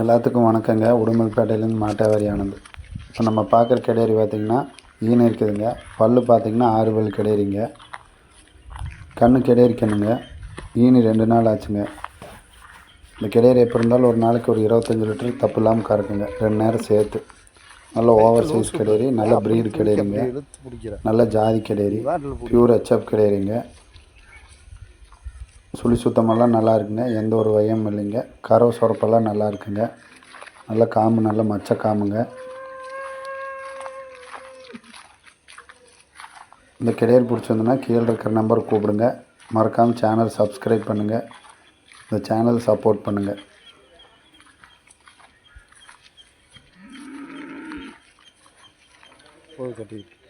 எல்லாத்துக்கும் வணக்கங்க. உடுமல்பேட்டையிலேருந்து மாட்டாவாரி ஆனந்த். இப்போ நம்ம பார்க்குற கிடேரி பார்த்திங்கன்னா ஈன இருக்குதுங்க. பல்லு பார்த்திங்கன்னா ஆறு பல் கிடேரிங்க கண்ணு கிடேரி கண்ணுங்க ஈனி ரெண்டு நாள் ஆச்சுங்க. இந்த கிடேரி எப்போ இருந்தாலும் ஒரு நாளைக்கு ஒரு இருபத்தஞ்சி லிட்டர் தப்பு இல்லாமல் கறக்குங்க. ரெண்டு நேரம் சேர்த்து. நல்ல ஓவர் சைஸ் கிடேரி நல்ல ப்ரீடு கிடேரிங்க நல்ல ஜாதி கிடேரி பியூர் ஹெச்எப் கிடேரிங்க சுழி சுத்தமெல்லாம் நல்லா இருக்குங்க எந்த ஒரு வயம் இல்லைங்க. கரவு சுரப்பெல்லாம் நல்லா இருக்குங்க நல்ல காம்பு நல்ல மச்ச காம்புங்க. இந்த கிடையல் பிடிச்சிருந்துன்னா கீழே இருக்கிற நம்பர் கூப்பிடுங்க. மறக்காமல் சேனல் சப்ஸ்கிரைப் பண்ணுங்கள் இந்த சேனல் சப்போர்ட் பண்ணுங்கள் போய் கட்டிக்கிட்டு